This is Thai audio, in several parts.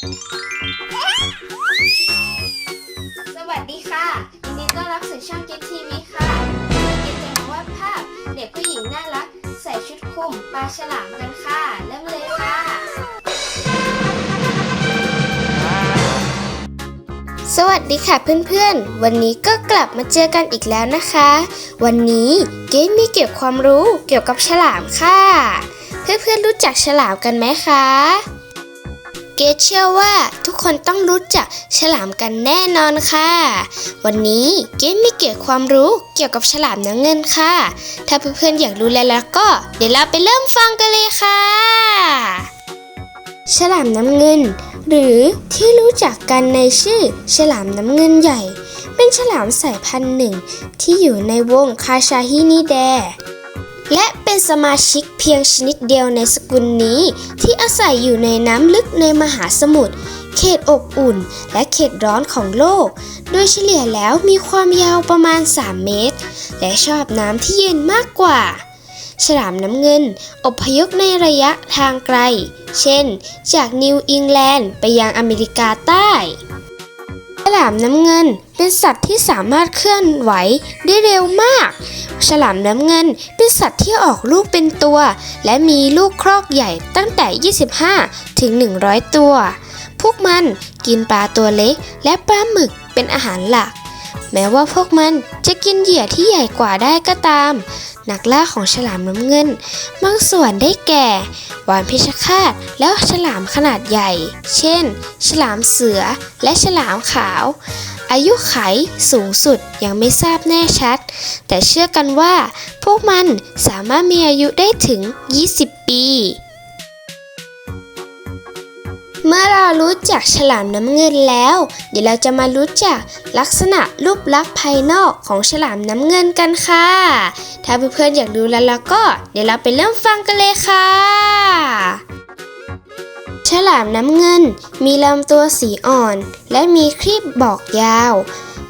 สวัสดีค่ะยินดีต้อนรับสู่ช่อง Get TV ค่ะวันนี้เกดจะมาวาดภาพ เด็กผู้หญิงน่ารัก ใส่ชุดคลุมปลาฉลามกันค่ะ เริ่มเลยค่ะ สวัสดีค่ะเพื่อนๆ วันนี้ก็กลับมาเจอกันอีกแล้วนะคะ วันนี้เกดมีเกี่ยวความรู้เกี่ยวกับฉลามค่ะ เพื่อนๆรู้จักฉลามกันไหมคะ เกดเชื่อว่าทุกคนต้องรู้จักฉลามกันแน่นอนค่ะ วันนี้เกดมีเกี่ยวความรู้เกี่ยวกับฉลามน้ำเงินค่ะ ถ้าเพื่อนๆอยากรู้แล้วแล้วก็ เดี๋ยวเราไปเริ่มฟังกันเลยค่ะ ฉลามน้ำเงิน หรือที่รู้จักกันในชื่อ ฉลามน้ำเงินใหญ่ เป็นฉลามสายพันธุ์หนึ่งที่อยู่ในวงคาชาฮินิแด และเป็นสมาชิกเพียงชนิดเดียวในสกุลนี้ ที่อาศัยอยู่ในน้ำลึกในมหาสมุทร เขตอบอุ่น และเขตร้อนของโลก โดยเฉลี่ยแล้วมีความยาวประมาณ 3 เมตร และชอบน้ำที่เย็นมากกว่า ฉลามน้ำเงิน อพยพในระยะทางไกล เช่น จากนิวอิงแลนด์ไปยังอเมริกาใต้ ฉลามน้ำเงิน เป็นสัตว์ที่สามารถเคลื่อนไหวได้เร็วมาก ฉลามน้ำเงินเป็นสัตว์ที่ออกลูกเป็นตัว และมีลูกครอกใหญ่ตั้งแต่ 25 ถึง 100 ตัว พวกมันกินปลาตัวเล็กและปลาหมึกเป็นอาหารหลัก แม้ว่าพวกมันจะกินเหยื่อที่ใหญ่กว่าได้ก็ตาม นักล่าของฉลามน้ำเงิน บางส่วนได้แก่ วานเพชรฆาตแล้วฉลามขนาดใหญ่ เช่น ฉลามเสือและฉลามขาว อายุไขสูงสุดยังไม่ทราบแน่ชัด แต่เชื่อกันว่า พวกมันสามารถมีอายุได้ถึง 20 ปี เมื่อเรารู้จักฉลามน้ำเงินแล้ว เดี๋ยวเราจะมารู้จักลักษณะรูปลักษณ์ภายนอกของฉลามน้ำเงินกันค่ะ ถ้าเพื่อนๆอยากรู้แล้วแล้วก็ เดี๋ยวเราไปเริ่มฟังกันเลยค่ะ ฉลามน้ำเงินมีลำตัวสีอ่อน และมีครีบบอกยาว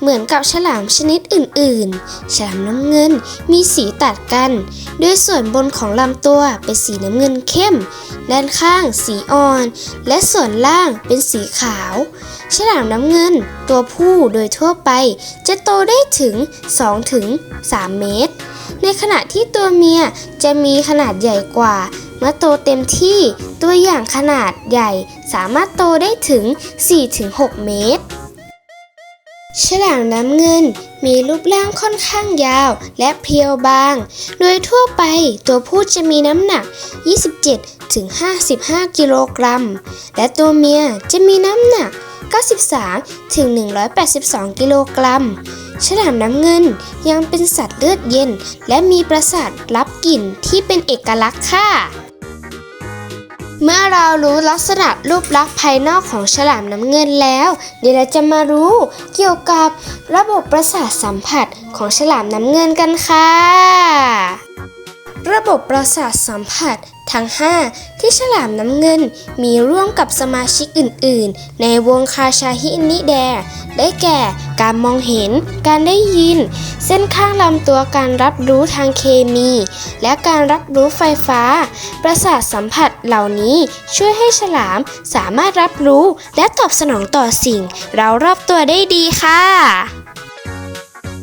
เหมือนกับฉลามชนิดอื่นๆ ฉลามน้ำเงินมีสีตัดกันโดยส่วนบนของลำตัวเป็นสีน้ำเงินเข้ม ด้านข้างสีอ่อน และส่วนล่างเป็นสีขาว ฉลามน้ำเงิน ตัวผู้โดยทั่วไป จะโตได้ถึง 2-3 เมตร ในขณะที่ตัวเมียจะมีขนาดใหญ่กว่าเมื่อโตเต็มที่ตัวอย่างขนาดใหญ่สามารถโตได้ถึง 4-6 เมตร ฉลามน้ำเงินมีรูปร่างค่อนข้างยาวและเพรียวบาง โดยทั่วไปตัวผู้จะมีน้ำหนัก 27-55 กิโลกรัม และตัวเมียจะมีน้ำหนัก 93-182 กิโลกรัม ฉลามน้ำเงินยังเป็นสัตว์เลือดเย็น และมีประสาทรับกลิ่นที่เป็นเอกลักษณ์ค่ะ เมื่อเรารู้ลักษณะรูปลักษณ์ภายนอกของฉลามน้ำเงินแล้ว เดี๋ยวเราจะมารู้เกี่ยวกับระบบประสาทสัมผัสของฉลามน้ำเงินกันค่ะ ระบบประสาทสัมผัส ทั้ง 5 ที่ฉลามน้ำเงินมีร่วมกับสมาชิกอื่น ๆ ในวงคาชาฮินิแด ได้แก่การมองเห็น การได้ยิน เส้นข้างลำตัวการรับรู้ทางเคมี และการรับรู้ไฟฟ้า ประสาทสัมผัสเหล่านี้ช่วยให้ฉลามสามารถรับรู้และตอบสนองต่อสิ่งเรารอบตัวได้ดีค่ะ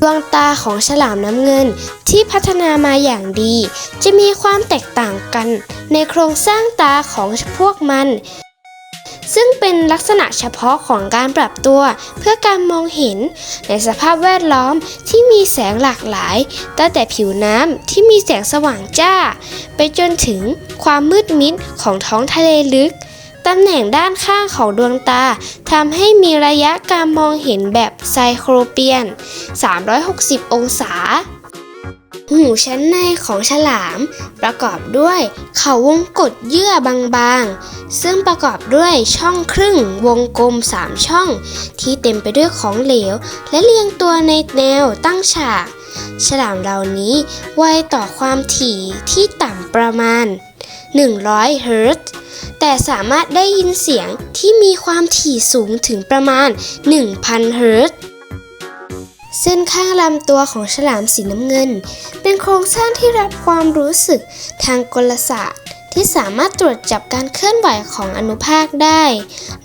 ดวงตาของฉลามน้ำเงินที่พัฒนามาอย่างดี จะมีความแตกต่างกันในโครงสร้างตาของพวกมัน ซึ่งเป็นลักษณะเฉพาะของการปรับตัวเพื่อการมองเห็น ในสภาพแวดล้อมที่มีแสงหลากหลาย ตั้งแต่ผิวน้ำที่มีแสงสว่างจ้า ไปจนถึงความมืดมิดของท้องทะเลลึก ตำแหน่งด้านข้างของดวงตาทำให้มีระยะการมองเห็นแบบไซโครเปียน 360 องศา หูชั้นในของฉลาม ประกอบด้วยเขาวงกตเยื่อบางๆ ซึ่งประกอบด้วยช่องครึ่งวงกลม 3 ช่อง ที่เต็มไปด้วยของเหลว และเรียงตัวในแนวตั้งฉาก ฉลามเหล่านี้ไวต่อความถี่ที่ต่ำประมาณ 100 เฮิรตซ์ แต่สามารถได้ยินเสียงที่มีความถี่สูงถึงประมาณ 1,000 เฮิรตซ์เส้นข้างลำตัวของฉลามสีน้ำเงิน เป็นโครงสร้างที่รับความรู้สึกทางกลศาสตร์ ที่สามารถตรวจจับการเคลื่อนไหวของอนุภาคได้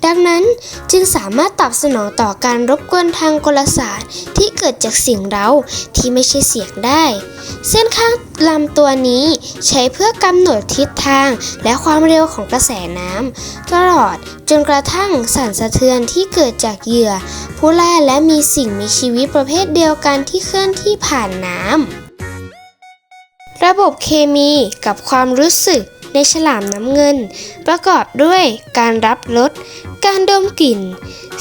ดังนั้นจึงสามารถตอบสนองต่อการรบกวนทางกลศาสตร์ ที่เกิดจากเสียงเร้าที่ไม่ใช่เสียงได้ เส้นข้างลำตัวนี้ใช้เพื่อกำหนดทิศทางและความเร็วของกระแสน้ำตลอดจนกระทั่งสั่นสะเทือนที่เกิดจากเหยื่อ ผู้ล่าและมีสิ่งมีชีวิตประเภทเดียวกันที่เคลื่อนที่ผ่านน้ำระบบเคมีกับความรู้สึก ในฉลามน้ำเงิน ประกอบด้วยการรับรสการดมกลิ่น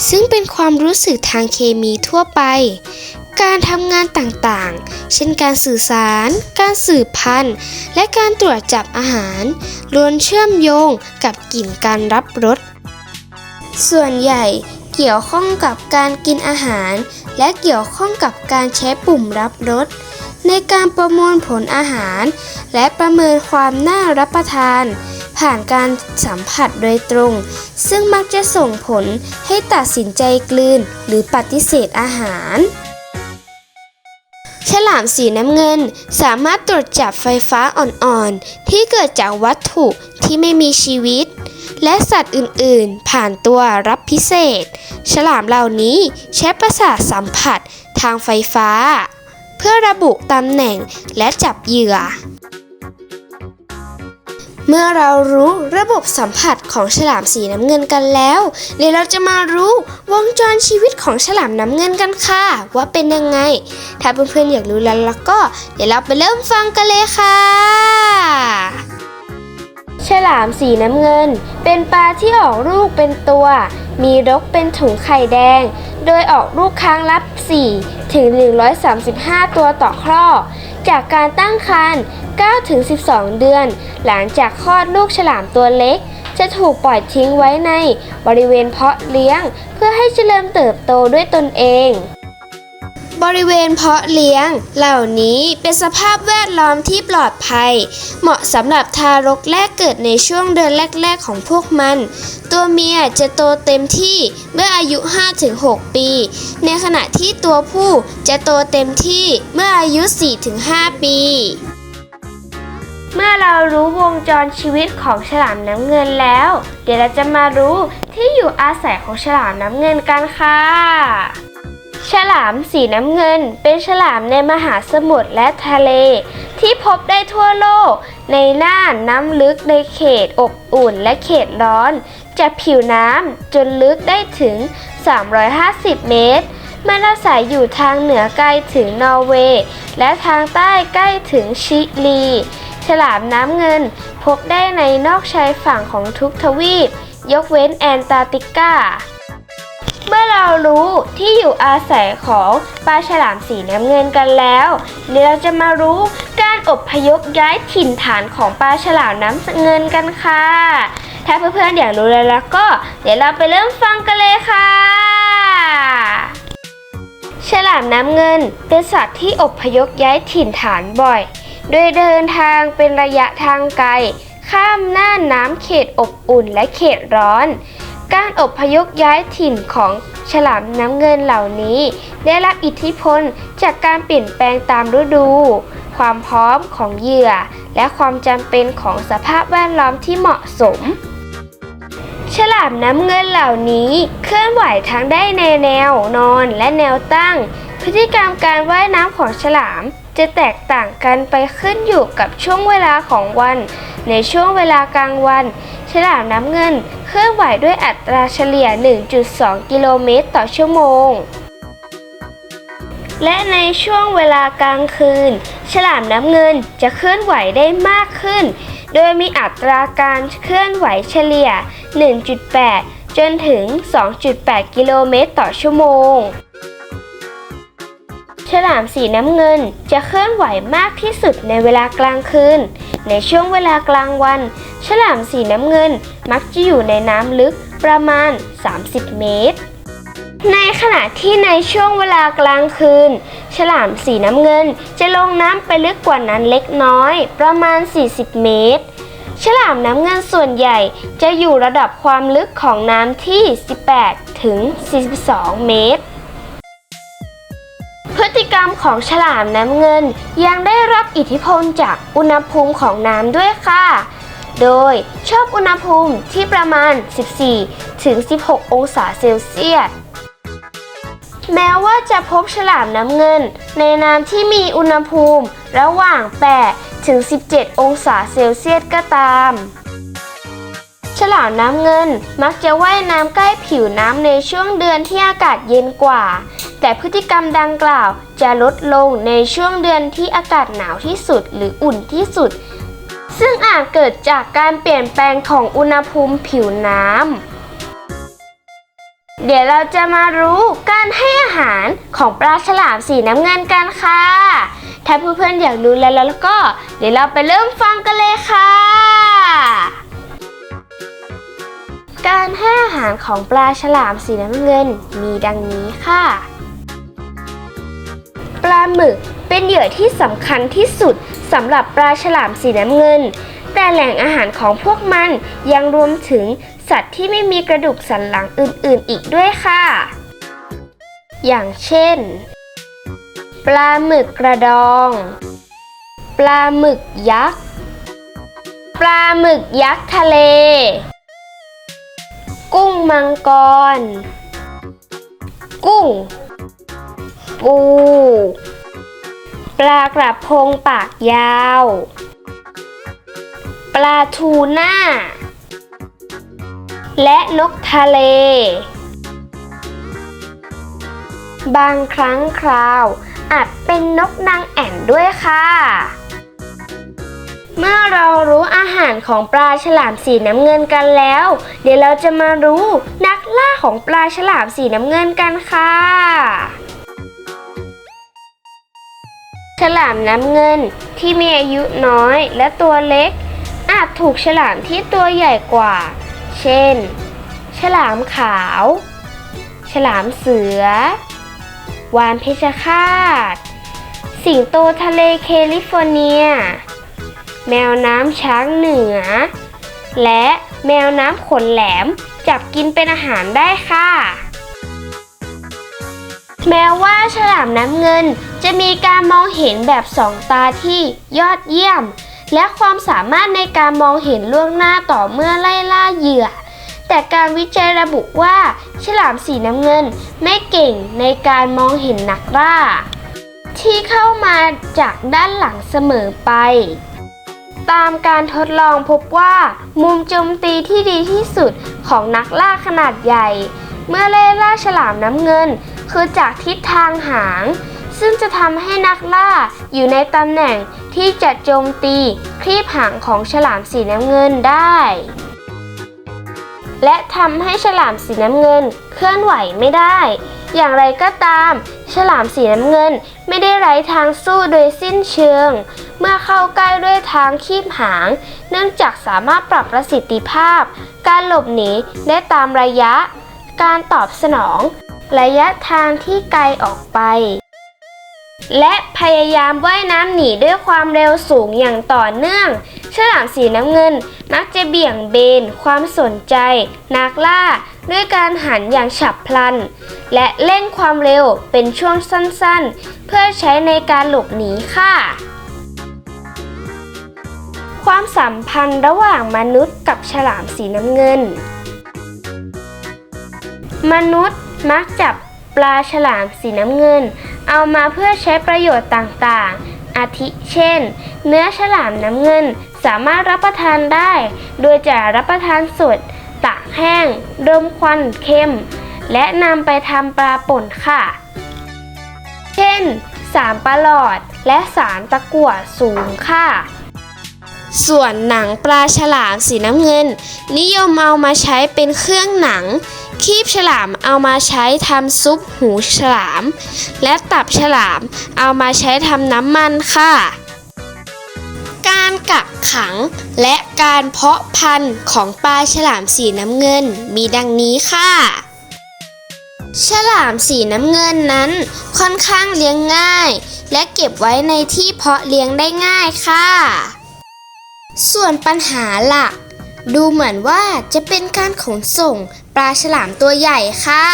ซึ่งเป็นความรู้สึกทางเคมีทั่วไป การทำงานต่างๆ เช่นการสื่อสาร การสืบพันธุ์ และการตรวจจับอาหารล้วนเชื่อมโยงกับกลิ่นการรับรสส่วนใหญ่เกี่ยวข้องกับการกินอาหาร และเกี่ยวข้องกับการใช้ปุ่มรับรส ในการประมวลผลอาหาร และประเมินความน่ารับประทาน ผ่านการสัมผัสโดยตรง ซึ่งมักจะส่งผลให้ตัดสินใจกลืนหรือปฏิเสธอาหารฉลามสีน้ำเงินสามารถตรวจจับไฟฟ้าอ่อนๆ ที่เกิดจากวัตถุที่ไม่มีชีวิต และสัตว์อื่นๆ ผ่านตัวรับพิเศษ ฉลามเหล่านี้ใช้ประสาทสัมผัสทางไฟฟ้า เพื่อระบุตำแหน่งและจับเหยื่อ เมื่อเรารู้ระบบสัมผัสของฉลามสีน้ำเงินกันแล้ว เดี๋ยวเราจะมารู้วงจรชีวิตของฉลามน้ำเงินกันค่ะ ว่าเป็นยังไง ถ้าเพื่อนๆอยากรู้แล้วแล้วก็ เดี๋ยวเราไปเริ่มฟังกันเลยค่ะ ฉลามสีน้ำเงิน เป็นปลาที่ออกลูกเป็นตัว มีรกเป็นถุงไข่แดง โดยออกลูกครั้งละ4ถึง 135 ตัวต่อครอกจากการตั้งครรภ์9ถึง 12 เดือน หลังจากคลอดลูกฉลามตัวเล็ก จะถูกปล่อยทิ้งไว้ในบริเวณเพาะเลี้ยง เพื่อให้เจริญเติบโตด้วยตนเอง บริเวณเพาะเลี้ยง เหล่านี้เป็นสภาพแวดล้อมที่ปลอดภัย เหมาะสำหรับทารกแรกเกิดในช่วงเดือนแรก ๆ ของพวกมัน ตัวเมียจะโตเต็มที่เมื่ออายุ 5-6 ปี ในขณะที่ตัวผู้จะโตเต็มที่เมื่ออายุ 4-5 ปีเมื่อเรารู้วงจรชีวิตของฉลามน้ำเงินแล้ว เดี๋ยวเราจะมารู้ที่อยู่อาศัยของฉลามน้ำเงินกันค่ะ ฉลามสีน้ำเงิน เป็นฉลามในมหาสมุทรและทะเล ที่พบได้ทั่วโลก ในน่านน้ำลึกในเขตอบอุ่นและเขตร้อน จากผิวน้ำจนลึกได้ถึง 350 เมตร มันอาศัยอยู่ทางเหนือไกล้ถึงนอร์เวย์ และทางใต้ใกล้ถึงชิลี ฉลามน้ำเงินพบได้ในนอกชายฝั่งของทุกทวีป ยกเว้นแอนตาร์กติกา เมื่อเรารู้ที่อยู่อาศัยของปลาฉลามสีน้ำเงินกันแล้ว เดี๋ยวเราจะมารู้การอบพยพย้ายถิ่นฐานของปลาฉลามน้ำเงินกันค่ะ ถ้าเพื่อนๆอยากรู้แล้วแล้วก็ เดี๋ยวเราไปเริ่มฟังกันเลยค่ะ ฉลามน้ำเงินเป็นสัตว์ที่อบพยพย้ายถิ่นฐานบ่อย โดยเดินทางเป็นระยะทางไกล ข้ามน่านน้ำเขตอบอุ่นและเขตร้อน การอบพยพย้ายถิ่นของฉลามน้ำเงินเหล่านี้ ได้รับอิทธิพลจากการเปลี่ยนแปลงตามฤดู ความพร้อมของเหยื่อ และความจำเป็นของสภาพแวดล้อมที่เหมาะสม ฉลามน้ำเงินเหล่านี้เคลื่อนไหวทั้งได้ในแนวนอนและแนวตั้ง พฤติกรรมการว่ายน้ำของฉลามจะแตกต่างกันไปขึ้นอยู่กับช่วงเวลาของวัน ในช่วงเวลากลางวัน ฉลามน้ำเงิน เคลื่อนไหวด้วยอัตราเฉลี่ย 1.2 กิโลเมตรต่อชั่วโมง และในช่วงเวลากลางคืน ฉลามน้ำเงินจะเคลื่อนไหวได้มากขึ้น โดยมีอัตราการเคลื่อนไหวเฉลี่ย 1.8 จนถึง 2.8 กิโลเมตรต่อชั่วโมง ฉลามสีน้ำเงินจะเคลื่อนไหวมากที่สุดในเวลากลางคืน ในช่วงเวลากลางวัน ฉลามสีน้ำเงินมักจะอยู่ในน้ำลึกประมาณ 30 เมตร ในขณะที่ในช่วงเวลากลางคืน ฉลามสีน้ำเงินจะลงน้ำไปลึกกว่านั้นเล็กน้อย ประมาณ 40 เมตร ฉลามน้ำเงินส่วนใหญ่จะอยู่ระดับความลึกของน้ำที่ 18 ถึง 42 เมตร พฤติกรรมของฉลามน้ำเงิน ยังได้รับอิทธิพลจากอุณหภูมิของน้ำด้วยค่ะ โดยชอบอุณหภูมิที่ประมาณ 14 ถึง 16 องศาเซลเซียส แม้ว่าจะพบฉลามน้ำเงิน ในน้ำที่มีอุณหภูมิระหว่าง 8 ถึง 17 องศาเซลเซียสก็ตามฉลามน้ำเงินมักจะว่ายน้ำใกล้ผิวน้ำในช่วงเดือนที่อากาศเย็นกว่า แต่พฤติกรรมดังกล่าวจะลดลงในช่วงเดือนที่อากาศหนาวที่สุดหรืออุ่นที่สุด ซึ่งอาจเกิดจากการเปลี่ยนแปลงของอุณหภูมิผิวน้ำ เดี๋ยวเราจะมารู้การให้อาหารของปลาฉลามสีน้ำเงินกันค่ะ ถ้าเพื่อนๆอยากรู้แล้วแล้วก็ เดี๋ยวเราไปเริ่มฟังกันเลยค่ะการให้อาหารของปลาฉลามสีน้ำเงินมีดังนี้ค่ะ หมึกเป็นเหยื่อที่สำคัญที่สุดสำหรับปลาฉลามสีน้ำเงิน แต่แหล่งอาหารของพวกมันยังรวมถึงสัตว์ที่ไม่มีกระดูกสันหลังอื่นๆ อีกด้วยค่ะ อย่างเช่น ปลาหมึกกระดอง ปลาหมึกยักษ์ ปลาหมึกยักษ์ทะเล กุ้งมังกร กุ้ง ปู ปลากระพงปากยาว ปลาทูน่า และนกทะเล บางครั้งคราว อาจเป็นนกนางแอ่นด้วยค่ะ เมื่อเรารู้อาหารของปลาฉลามสีน้ำเงินกันแล้ว เดี๋ยวเราจะมารู้นักล่าของปลาฉลามสีน้ำเงินกันค่ะ ฉลามน้ำเงินที่มีอายุน้อยและตัวเล็ก อาจถูกฉลามที่ตัวใหญ่กว่า เช่น ฉลามขาว ฉลามเสือ วานเพชรฆาต สิงโตทะเลแคลิฟอร์เนีย แมวน้ำช้างเหนือ และแมวน้ำขนแหลมจับกินเป็นอาหารได้ค่ะ แม้ว่าฉลามน้ำเงิน จะมีการมองเห็นแบบสองตาที่ยอดเยี่ยม และความสามารถในการมองเห็นล่วงหน้าต่อเมื่อไล่ล่าเหยื่อ แต่การวิจัยระบุว่า ฉลามสีน้ำเงินไม่เก่งในการมองเห็นนักล่า ที่เข้ามาจากด้านหลังเสมอไป ตามการทดลองพบว่า มุมโจมตีที่ดีที่สุดของนักล่าขนาดใหญ่ เมื่อไล่ล่าฉลามน้ำเงิน คือจากทิศทางหาง ซึ่งจะทำให้นักล่าอยู่ในตำแหน่งที่จะโจมตีคลีบหางของฉลามสีน้ำเงินได้ และทำให้ฉลามสีน้ำเงินเคลื่อนไหวไม่ได้ อย่างไรก็ตาม ฉลามสีน้ำเงินไม่ได้ไร้ทางสู้โดยสิ้นเชิง เมื่อเข้าใกล้ด้วยทางคีบหาง เนื่องจากสามารถปรับประสิทธิภาพ การหลบหนีได้ตามระยะ การตอบสนอง ระยะทางที่ไกลออกไป และพยายามว่ายน้ำหนีด้วยความเร็วสูงอย่างต่อเนื่อง ฉลามสีน้ำเงินมักจะเบี่ยงเบนความสนใจ นักล่า ด้วยการหันอย่างฉับพลัน และเร่งความเร็วเป็นช่วงสั้นๆ เพื่อใช้ในการหลบหนีค่ะความสัมพันธ์ระหว่างมนุษย์กับฉลามสีน้ำเงิน มนุษย์มักจับ ปลาฉลามสีน้ำเงิน เอามาเพื่อใช้ประโยชน์ต่างๆ อาทิเช่น เนื้อฉลามน้ำเงินสามารถรับประทานได้ โดยจะรับประทานสดตากแห้ง ดมควันเค็มและนำไปทำปลาป่นค่ะ เช่น สารปลาหลอดและสารตะกั่วสูงค่ะ ส่วนหนังปลาฉลามสีน้ำเงิน นิยมเอามาใช้เป็นเครื่องหนัง คีบฉลามเอามาใช้ทำซุปหูฉลาม และตับฉลามเอามาใช้ทำน้ำมันค่ะ การกักขังและการเพาะพันธุ์ของปลาฉลามสีน้ำเงินมีดังนี้ค่ะ ฉลามสีน้ำเงินนั้น ค่อนข้างเลี้ยงง่าย และเก็บไว้ในที่เพาะเลี้ยงได้ง่ายค่ะ ส่วนปัญหาหลัก ดูเหมือนว่าจะเป็นการขนส่งปลาฉลามตัวใหญ่ค่ะ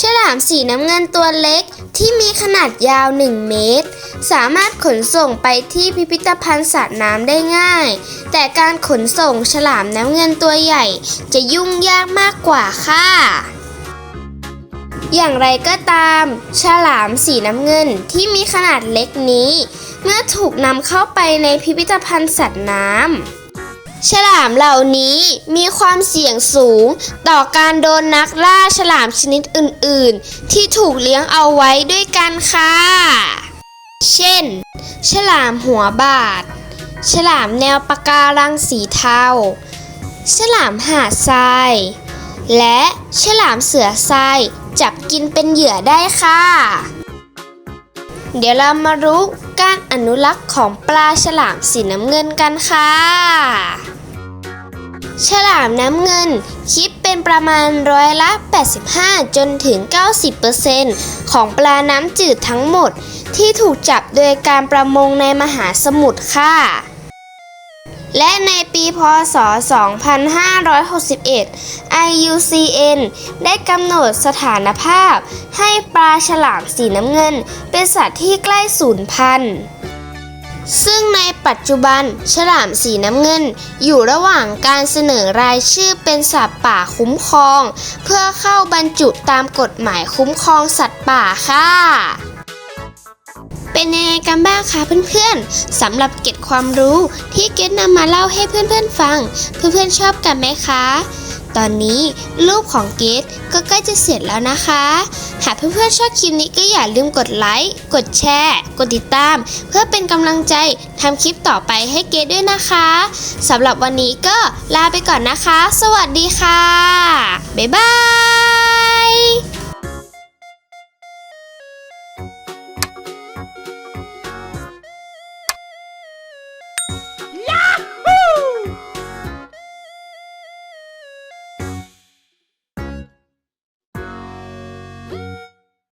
ฉลามสีน้ำเงินตัวเล็กที่มีขนาดยาว 1 เมตร สามารถขนส่งไปที่พิพิธภัณฑ์สัตว์น้ำได้ง่าย แต่การขนส่งฉลามน้ำเงินตัวใหญ่จะยุ่งยากมากกว่าค่ะ อย่างไรก็ตาม ฉลามสีน้ำเงินที่มีขนาดเล็กนี้ เมื่อถูกนำเข้าไปในพิพิธภัณฑ์สัตว์น้ำ ฉลามเหล่านี้มีความเสี่ยงสูง ต่อการโดนนักล่าฉลามชนิดอื่น ๆ ที่ถูกเลี้ยงเอาไว้ด้วยกันค่ะ เช่น ฉลามหัวบาด ฉลามแนวปะการังสีเทา ฉลามหาดทราย และฉลามเสือทรายจับกินเป็นเหยื่อได้ค่ะ เดี๋ยวเรามารู้ การอนุรักษ์ของปลาฉลามสีน้ำเงินกันค่ะ ฉลามน้ำเงิน คิดเป็นประมาณร้อยละ 85 จนถึง 90%ของปลาน้ำจืดทั้งหมด ที่ถูกจับโดยการประมงในมหาสมุทรค่ะ และในปีพศ 2561 IUCN ได้กำหนดสถานภาพ ให้ปลาฉลามสีน้ำเงิน เป็นสัตว์ที่ใกล้สูญพันธุ์ ซึ่งในปัจจุบันฉลามสีน้ำเงิน อยู่ระหว่างการเสนอรายชื่อเป็นสัตว์ป่าคุ้มครอง เพื่อเข้าบรรจุตามกฎหมายคุ้มครองสัตว์ป่าค่ะ เป็นยังไงกันบ้างคะเพื่อนๆสำหรับเก็บความรู้ที่เกดนำมาเล่าให้เพื่อนๆฟัง เพื่อนๆชอบกันไหมคะ ตอนนี้รูปของเกดก็ใกล้จะเสร็จแล้วนะคะ หากเพื่อนๆชอบคลิปนี้ก็อย่าลืมกดไลค์กดแชร์ กดติดตาม เพื่อเป็นกำลังใจทำคลิปต่อไปให้เกดด้วยนะคะสำหรับวันนี้ก็ลาไปก่อนนะคะ สวัสดีค่ะบ๊ายบาย